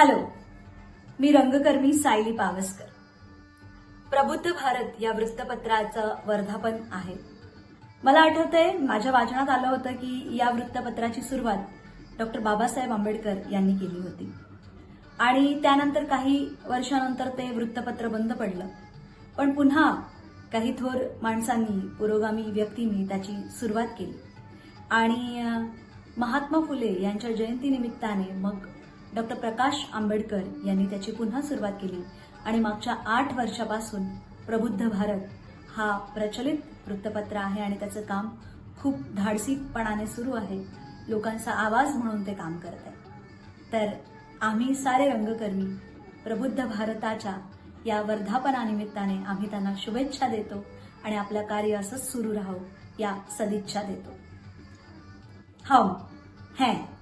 Hello मी रंगकर्मी सायली पावसकर. प्रबुद्ध भारत या वृत्तपत्राचं वर्धापन आहे. मला आठवतंय माझ्या वाचनात आलं होतं की या वृत्तपत्राची सुरुवात डॉक्टर बाबासाहेब आंबेडकर यांनी केली होती. आणि त्यानंतर काही वर्षानंतर ते वृत्तपत्र बंद पडलं. पण पुन्हा काही थोर माणसांनी पुरोगामी व्यक्तींनी त्याची सुरुवात केली. आणि महात्मा फुले यांच्या जयंतीनिमित्ताने मग डॉक्टर प्रकाश आंबेडकर यांनी त्याची पुन्हा सुरुवात केली आणि मागच्या आठ वर्षापासून प्रबुद्ध भारत हा प्रचलित वृत्तपत्र आहे आणि त्याचं काम खूप धाडसीपणाने सुरू आहे. लोकांचा आवाज म्हणून ते काम करत आहे. तर आम्ही सारे रंगकर्मी प्रबुद्ध भारताच्या या वर्धापनानिमित्ताने आम्ही त्यांना शुभेच्छा देतो आणि आपलं कार्य असंच सुरू राहो या सदिच्छा देतो. हो, हम है.